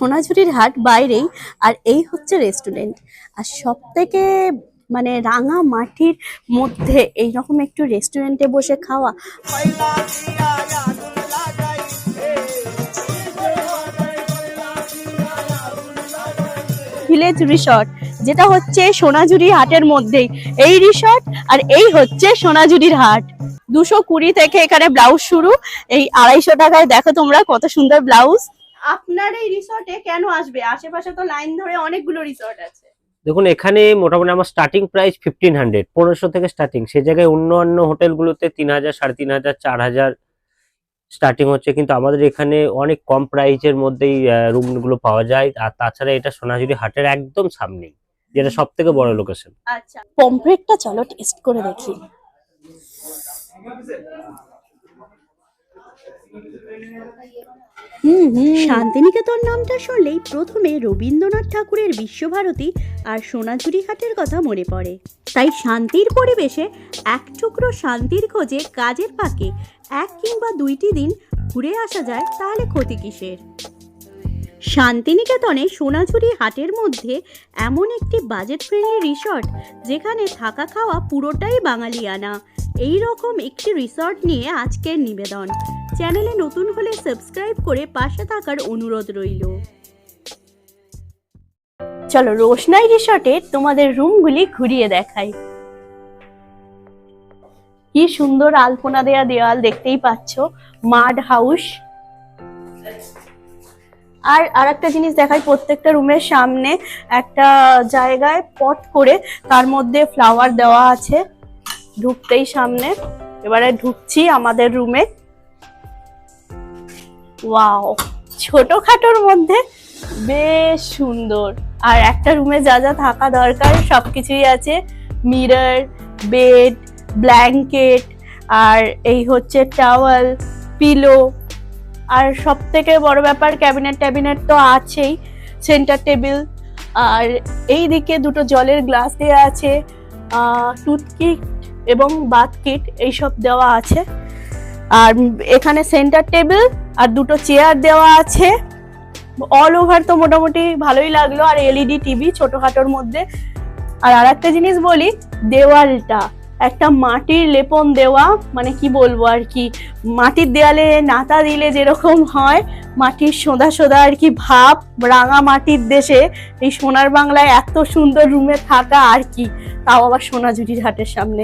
সোনাঝুরির হাট বাইরেই, আর এই হচ্ছে রেস্টুরেন্ট আর সব থেকে মানে রাঙা মাটির মধ্যে এইরকম একটু রেস্টুরেন্টে বসে খাওয়া ভিলেজ রিসর্ট যেটা হচ্ছে সোনাঝুরি হাটের মধ্যেই। এই রিসর্ট আর এই হচ্ছে সোনাঝুরির হাট। দুশো কুড়ি থেকে এখানে ব্লাউজ শুরু। এই আড়াইশো টাকায় দেখো তোমরা কত সুন্দর ব্লাউজ আপনার এই রিসর্টে কেন আসবে? আশেপাশে তো লাইন ধরে অনেকগুলো রিসর্ট আছে। দেখুন এখানে মোটামুটি আমার স্টার্টিং প্রাইস ফিফটিন হান্ড্রেড পনেরোশো থেকে স্টার্টিং সে জায়গায় অন্য অন্য হোটেলগুলোতে তিন হাজার সাড়ে তিন হাজার চার হাজার স্টার্টিং হচ্ছে। কিন্তু আমাদের এখানে অনেক কম প্রাইসের মধ্যেই রুমগুলো পাওয়া যায়। আর তাছাড়া এটা সোনাঝুরি হাটের একদম সামনেই যেটা সব থেকে বড় লোকেশন আচ্ছা। পমফ্রেটটা চলো টেস্ট করে দেখি। শান্তিনিকেতন নামটা শুনলেই প্রথমে রবীন্দ্রনাথ ঠাকুরের বিশ্বভারতী আর সোনাঝুরি হাটের কথা মনে পড়ে। তাই শান্তির পরিবেশে এক টুকরো শান্তির খোঁজে কাজের পাকে এক কিংবা দুইটি দিন ঘুরে আসা যায় তাহলে ক্ষতি কিসের? শান্তিনিকেতনে সোনাঝুরি হাটের মধ্যে এমন একটি বাজেট ফ্রেন্ডলি রিসর্ট যেখানে থাকা খাওয়া পুরোটাই বাঙালিয়ানা। এই রকম একটি রিসর্ট নিয়ে আজকের নিবেদন। চ্যানেলে নতুন হলে সাবস্ক্রাইব করে পাশে থাকার অনুরোধ রইল। চলো রোশনাই রিসর্টে তোমাদের রুমগুলি ঘুরিয়ে দেখাই। কি সুন্দর আলপনা দেয়া দেওয়াল দেখতেই পাচ্ছ। মাড হাউস। আর আরেকটা জিনিস দেখাই, প্রত্যেকটা রুমের সামনে একটা জায়গায় পট করে তার মধ্যে ফ্লাওয়ার দেওয়া আছে। ঢুকতেই সামনে। এবারে ঢুকছি আমাদের রুমে ওয়াও ছোটখাটোর মধ্যে বেশ সুন্দর। আর একটা রুমে যা যা থাকা দরকার, সবকিছুই আছে। মিরর বেড ব্ল্যাঙ্কেট আর এই হচ্ছে টাওয়াল পিলো আর সব থেকে বড় ব্যাপার, ক্যাবিনেট ট্যাবিনেট তো আছেই, সেন্টার টেবিল। আর এই দিকে দুটো জলের গ্লাস দেওয়া আছে টুথকিট এবং বাথ কিট এইসব দেওয়া আছে। আর এখানে সেন্টার টেবিল আর দুটো চেয়ার দেওয়া আছে। অল ওভার তো মোটামুটি ভালোই লাগল, আর এলইডি, টিভি ছোটোখাটোর মধ্যে। আর আরেকটা জিনিস বলি, দেওয়ালটা। একটা মাটির লেপন দেওয়া মানে কি বলব আর কি, মাটির দেয়ালে নাতা দিলে যেরকম হয়, মাটির সোদা সোদা আর কি ভাব, রাঙা মাটির দেশে, এই সোনার বাংলায় এত সুন্দর রুমে থাকা আর কি, তাও আবার সোনাঝুরির হাটের সামনে।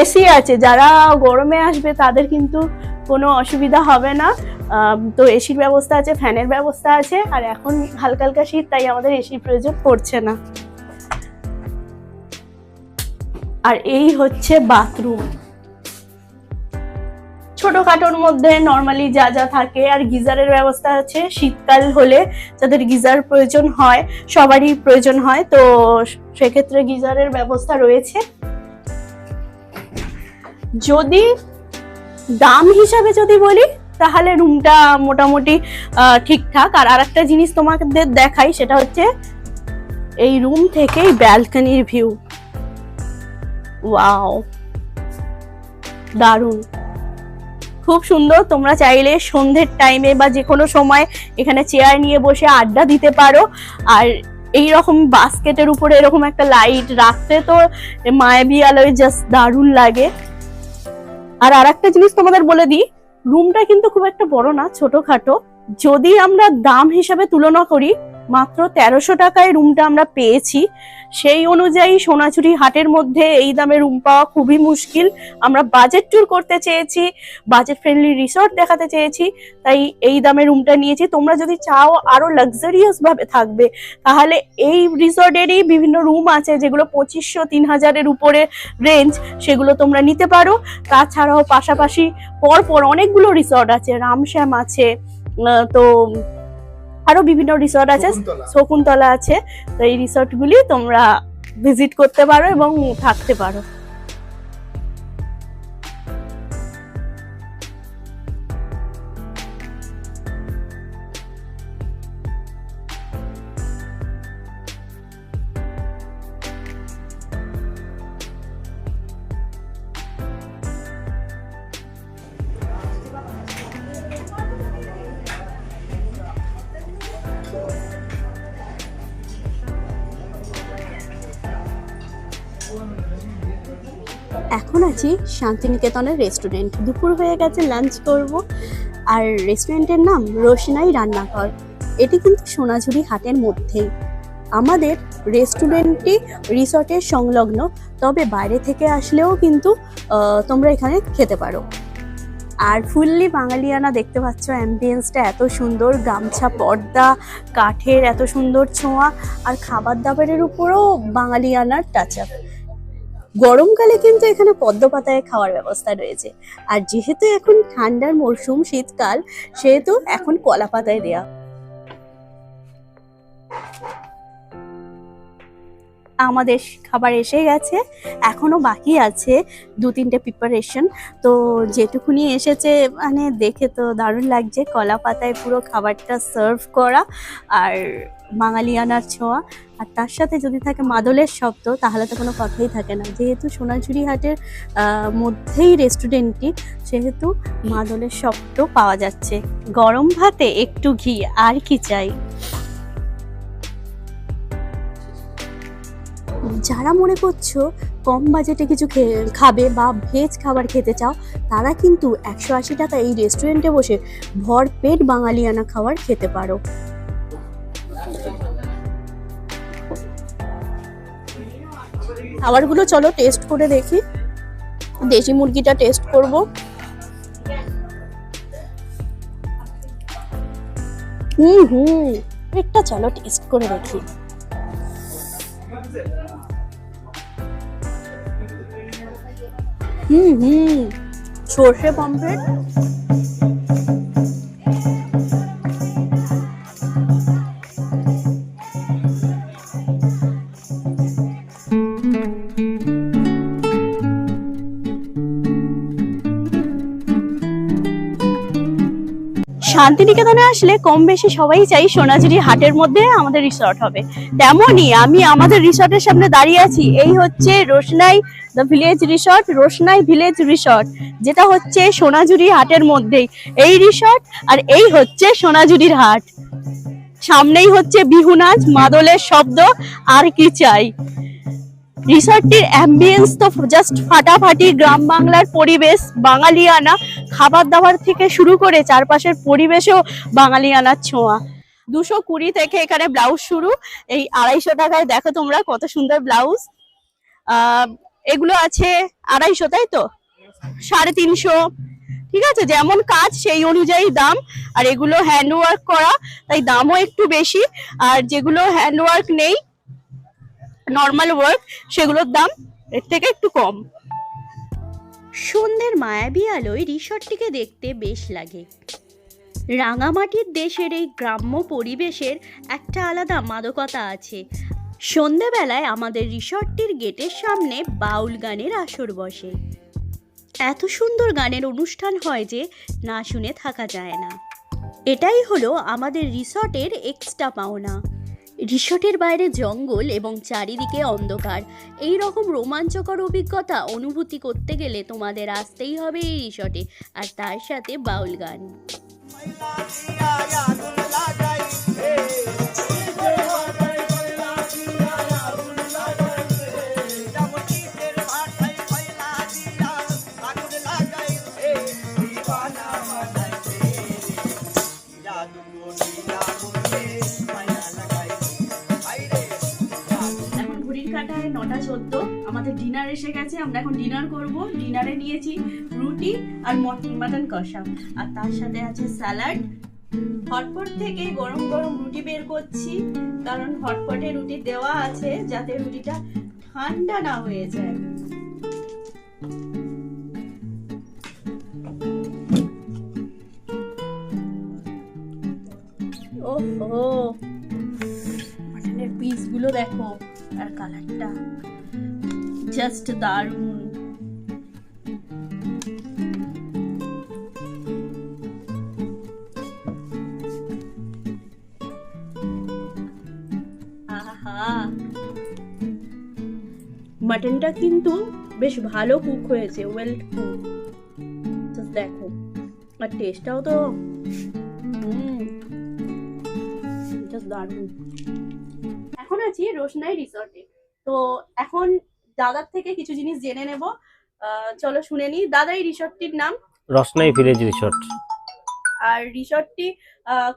এসি আছে, যারা গরমে আসবে তাদের কিন্তু কোনো অসুবিধা হবে না। তো এসির ব্যবস্থা আছে ফ্যানের ব্যবস্থা আছে, আর এখন হালকা হালকা শীত, তাই আমাদের এসির প্রয়োজন পড়ছে না। আর এই হচ্ছে বাথরুম। ছোটখাটোর মধ্যে নর্মালি যা যা থাকে, আর গিজারের ব্যবস্থা আছে। শীতকাল হলে যাদের গিজার প্রয়োজন হয়, সবারই প্রয়োজন হয়, তো সেক্ষেত্রে গিজারের ব্যবস্থা রয়েছে। যদি দাম হিসাবে যদি বলি, তাহলে রুমটা মোটামুটি ঠিকঠাক। আর আরেকটা জিনিস তোমাদের দেখাই, সেটা হচ্ছে এই রুম থেকেই ব্যালকনির ভিউ। ওয়াও। দারুণ। খুব সুন্দর, তোমরা চাইলে সন্ধ্যের টাইমে বা যে কোনো সময় এখানে চেয়ার নিয়ে বসে আড্ডা দিতে পারো। আর এই রকম বাস্কেটের উপরে এরকম একটা লাইট রাখতে তো মায়াবী আলোয় জাস্ট দারুণ লাগে। আর আর একটা জিনিস তোমাদের বলে দিই রুমটা কিন্তু খুব একটা বড় না, ছোটখাটো। যদি আমরা দাম হিসাবে তুলনা করি মাত্র তেরোশো টাকায় রুমটা আমরা পেয়েছি। সেই অনুযায়ী সোনাঝুরি হাটের মধ্যে এই দামে রুম পাওয়া খুবই মুশকিল। আমরা বাজেট ট্যুর করতে চেয়েছি বাজেট ফ্রেন্ডলি রিসর্ট দেখাতে চেয়েছি, তাই এই দামে রুমটা নিয়েছি। তোমরা যদি চাও আরও লাক্সারিয়াস ভাবে থাকবে, তাহলে এই রিসর্টেরই বিভিন্ন রুম আছে, যেগুলো পঁচিশশো, তিন হাজারের উপরে রেঞ্জ সেগুলো তোমরা নিতে পারো। তাছাড়াও পাশাপাশি পরপর অনেকগুলো রিসর্ট আছে, রামশ্যাম আছে তো আরও বিভিন্ন রিসর্ট আছে। শকুন্তলা। শকুন্তলা আছে। তো এই রিসর্টগুলি তোমরা ভিজিট করতে পারো এবং থাকতে পারো। এখন আছি শান্তিনিকেতনের রেস্টুরেন্ট। দুপুর হয়ে গেছে লাঞ্চ করব। আর রেস্টুরেন্টের নাম রোশনাই রান্নাঘর। এটি কিন্তু সোনাঝুরি হাটের মধ্যেই। আমাদের রেস্টুরেন্টটি রিসর্টের সংলগ্ন, তবে বাইরে থেকে আসলেও কিন্তু তোমরা এখানে খেতে পারো। আর ফুললি বাঙালিয়ানা দেখতে পাচ্ছ অ্যাম্বিয়েন্সটা এত সুন্দর, গামছা, পর্দা, কাঠের এত সুন্দর ছোঁয়া, আর খাবার দাবারের উপরও বাঙালিয়ানার টাচ আপ গরমকালে কিন্তু এখানে পদ্ম পাতায় খাওয়ার ব্যবস্থা রয়েছে। আর যেহেতু এখন ঠান্ডার মরশুম, শীতকাল, সেহেতু এখন কলা পাতায় দেয়া। আমাদের খাবার এসে গেছে। এখনও বাকি আছে দু তিনটে প্রিপারেশন তো যেটুকুনি এসেছে মানে দেখে তো দারুণ লাগছে। কলা পাতায় পুরো খাবারটা সার্ভ করা আর বাঙালিয়ানার ছোঁয়া। আর তার সাথে যদি থাকে মাদলের শব্দ, তাহলে তো কোনো কথাই থাকে না। যেহেতু সোনাঝুরি হাটের মধ্যেই রেস্টুরেন্টটি সেহেতু মাদলের শব্দ পাওয়া যাচ্ছে। গরম ভাতে একটু ঘি, আর কি চাই? যারা মনে করছ কম বাজেটে কিছু খাবে বা ভেজ খাবার খেতে চাও, তারা কিন্তু একশো আশি টাকা এই রেস্টুরেন্টে বসে ভরপেট বাঙালিয়ানা খাবার খেতে পারো। খাবারগুলো চলো টেস্ট করে দেখি। দেশি মুরগিটা টেস্ট করব। হুম হুম। একটা চলো টেস্ট করে দেখি। হুম হুম। সর্ষে পমফ্রেট। শান্তিনিকেতনে আসলে কম বেশি সবাই চাই সোনাঝুরি হাটের মধ্যে আমাদের রিসর্ট হবে। তেমনই আমি আমাদের রিসর্টের সামনে দাঁড়িয়ে আছি। এই হচ্ছে Roshnai the village resort Roshnai village resort যেটা হচ্ছে সোনাঝুরি হাটের মধ্যেই। এই রিসর্ট আর এই হচ্ছে সোনাঝুরির হাট। সামনেই হচ্ছে বিহু নাচ মাদলের শব্দ, আর কি চাই। রিসর্টটির অ্যাম্বিয়েন্স তো জাস্ট ফাটাফাটি গ্রাম বাংলার পরিবেশ, বাঙালিয়ানা। খাবার দাবার থেকে শুরু করে চারপাশের পরিবেশেও বাঙালিয়ানার ছোঁয়া। দুশো কুড়ি থেকে এখানে ব্লাউজ শুরু। এই আড়াইশো টাকায় দেখো তোমরা কত সুন্দর ব্লাউজ। এগুলো আছে আড়াইশো, তাই তো? সাড়ে তিনশো। ঠিক আছে, যেমন কাজ সেই অনুযায়ী দাম। আর এগুলো হ্যান্ড ওয়ার্ক করা, তাই দামও একটু বেশি। আর যেগুলো হ্যান্ড ওয়ার্ক নেই নর্মাল ওয়ার্ক সেগুলোর দাম এর থেকে একটু কম। সন্ধ্যের মায়াবী আলোয় রিসর্টটিকে দেখতে বেশ লাগে। রাঙামাটির দেশের এই গ্রাম্য পরিবেশের একটা আলাদা মাদকতা আছে। সন্ধেবেলায় আমাদের রিসর্টটির গেটের সামনে বাউল গানের আসর বসে। এত সুন্দর গানের অনুষ্ঠান হয় যে না শুনে থাকা যায় না। এটাই হলো আমাদের রিসর্টের এক্সট্রা পাওনা। রিসর্টের বাইরে জঙ্গল এবং চারিদিকে অন্ধকার। এই রকম রোমাঞ্চকর অভিজ্ঞতা অনুভূতি করতে গেলে তোমাদের আসতেই হবে এই রিসর্টে, আর তার সাথে বাউল গান। এখন নটা চোদ্দ। আমাদের ডিনার এসে গেছে, আমরা এখন ডিনার করব। ডিনারে নিয়েছি রুটি আর মাটন কষা। আর তার সাথে আছে স্যালাড হটপট থেকে গরম গরম রুটি বের করছি, কারণ হটপটে রুটি দেওয়া আছে, যাতে রুটিটা ঠান্ডা না হয়ে যায়। ওহো! মাটনের পিসগুলো দেখো। আর কালারটা। জাস্ট দারুণ। মাটনটা কিন্তু বেশ ভালো কুক হয়েছে ওয়েল কুক দেখো। আর টেস্টটাও তো এখন আছি রোশনাই রিসর্টে। তো এখন দাদার থেকে কিছু জিনিস জেনে নেব। চলো শুনে নি দাদা এই রিসর্টটির নাম? রসনাই ভিলেজ রিসর্ট। আর রিসর্টটি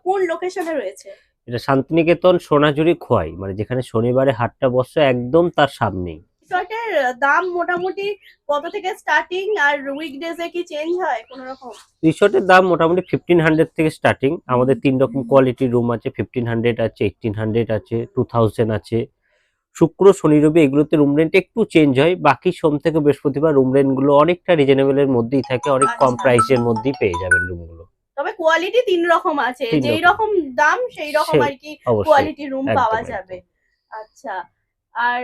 কোন লোকেশনে রয়েছে? এটা শান্তিনিকেতন সোনাঝুরি খোয়াই। মানে যেখানে শনিবারে হাটটা বসে একদম তার সামনেই। রিসর্টের দাম মোটামুটি কত থেকে স্টার্টিং আর উইকডেজে কি চেঞ্জ হয় কোনো রকম রিসর্টের দাম মোটামুটি ফিফটিন হান্ড্রেড থেকে স্টার্টিং আমাদের তিন রকম কোয়ালিটির রুম আছে ফিফটিন হান্ড্রেড আছে এইটিন হান্ড্রেড আছে টু থাউজেন্ড আছে। শুক্র শনি রবি এগুলোতে রুম রেন্ট একটু চেঞ্জ হয়। বাকি সোম থেকে বৃহস্পতিবার রুম রেন্টগুলো অনেকটা রিজনেবলের মধ্যেই থাকে অনেক কম আচ্ছা। প্রাইসের মধ্যেই পেয়ে যাবেন রুমগুলো তবে কোয়ালিটি তিন রকম আছে যেই রকম। দাম সেই রকম আর কি কোয়ালিটির রুম পাওয়া যাবে। আচ্ছা। আর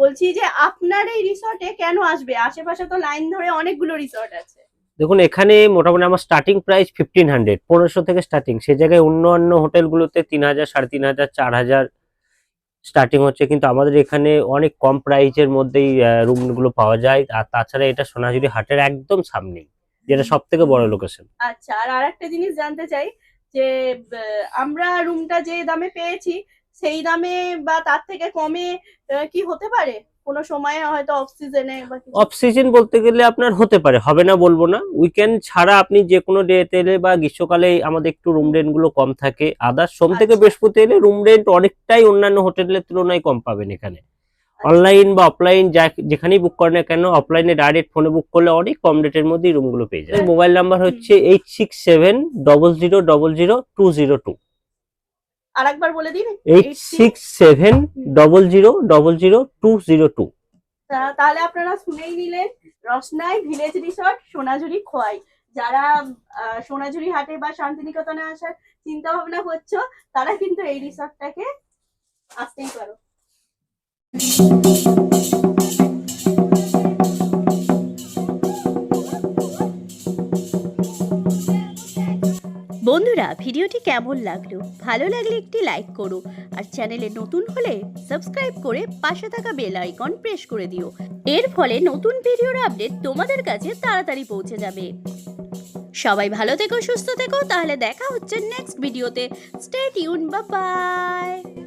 বলছি যে আপনার এই রিসর্টে কেন আসবে? আশেপাশে তো লাইন ধরে অনেকগুলো রিসর্ট আছে। দেখুন এখানে মোটামুটি আমার স্টার্টিং প্রাইস ফিফটিন হান্ড্রেড পনেরোশো থেকে স্টার্টিং সে জায়গায় অন্য অন্য হোটেলগুলোতে তিন হাজার সাড়ে তিন হাজার চার হাজার স্টার্টিং হচ্ছে। কিন্তু আমাদের এখানে অনেক কম প্রাইসের মধ্যেই রুমগুলো পাওয়া যায়। আর তাছাড়া এটা সোনাঝুরি হাটের একদম সামনেই যেটা সব থেকে বড় লোকেশন আচ্ছা আর আরেকটা জিনিস জানতে চাই যে আমরা রুমটা যে দামে পেয়েছি সেই দামে বা তার থেকে কমে কি হতে পারে? কোনো সময়ে হয়তো অফ সিজনে বা কিছু? অফ সিজন বলতে গেলে আপনার হতে পারে হবে না বলব না। উইকেন্ড ছাড়া আপনি যে কোনো ডেতে এলে বা গ্রীষ্মকালে আমাদের একটু রুম রেন্টগুলো কম থাকে। আদার সোম থেকে আচ্ছা। বৃহস্পতি এলে রুম রেন্ট অনেকটাই অন্যান্য হোটেলের তুলনায় কম পাবেন এখানে। অনলাইন বা অফলাইন যেখানেই বুক করেন না কেন অফলাইনে ডাইরেক্ট ফোনে বুক করলে অনেক কম রেটের মধ্যেই রুমগুলো পেয়ে যায় মোবাইল নাম্বার হচ্ছে eight six seven double zero double zero two zero two আরেকবার বলে দিন। Eight six seven double zero double zero two zero two তাহলে আপনারা শুনেই নিলেন রসনাই ভিলেজ রিসর্ট সোনাঝুরি খোয়াই। যারা সোনাঝুরি হাটে বা শান্তিনিকেতনে আসার চিন্তা ভাবনা করছ তারা কিন্তু এই রিসর্টটাকে আসতেই পারো। বন্ধুরা, ভিডিওটি কেমন লাগল? ভালো লাগলে একটি লাইক করো আর চ্যানেলে নতুন হলে সাবস্ক্রাইব করে পাশে থাকা বেল আইকন প্রেস করে দিও। এর ফলে নতুন ভিডিওর আপডেট তোমাদের কাছে তাড়াতাড়ি পৌঁছে যাবে। সবাই ভালো থেকো, সুস্থ থেকো, তাহলে দেখা হচ্ছে নেক্সট ভিডিওতে স্টে টিউন বা বাই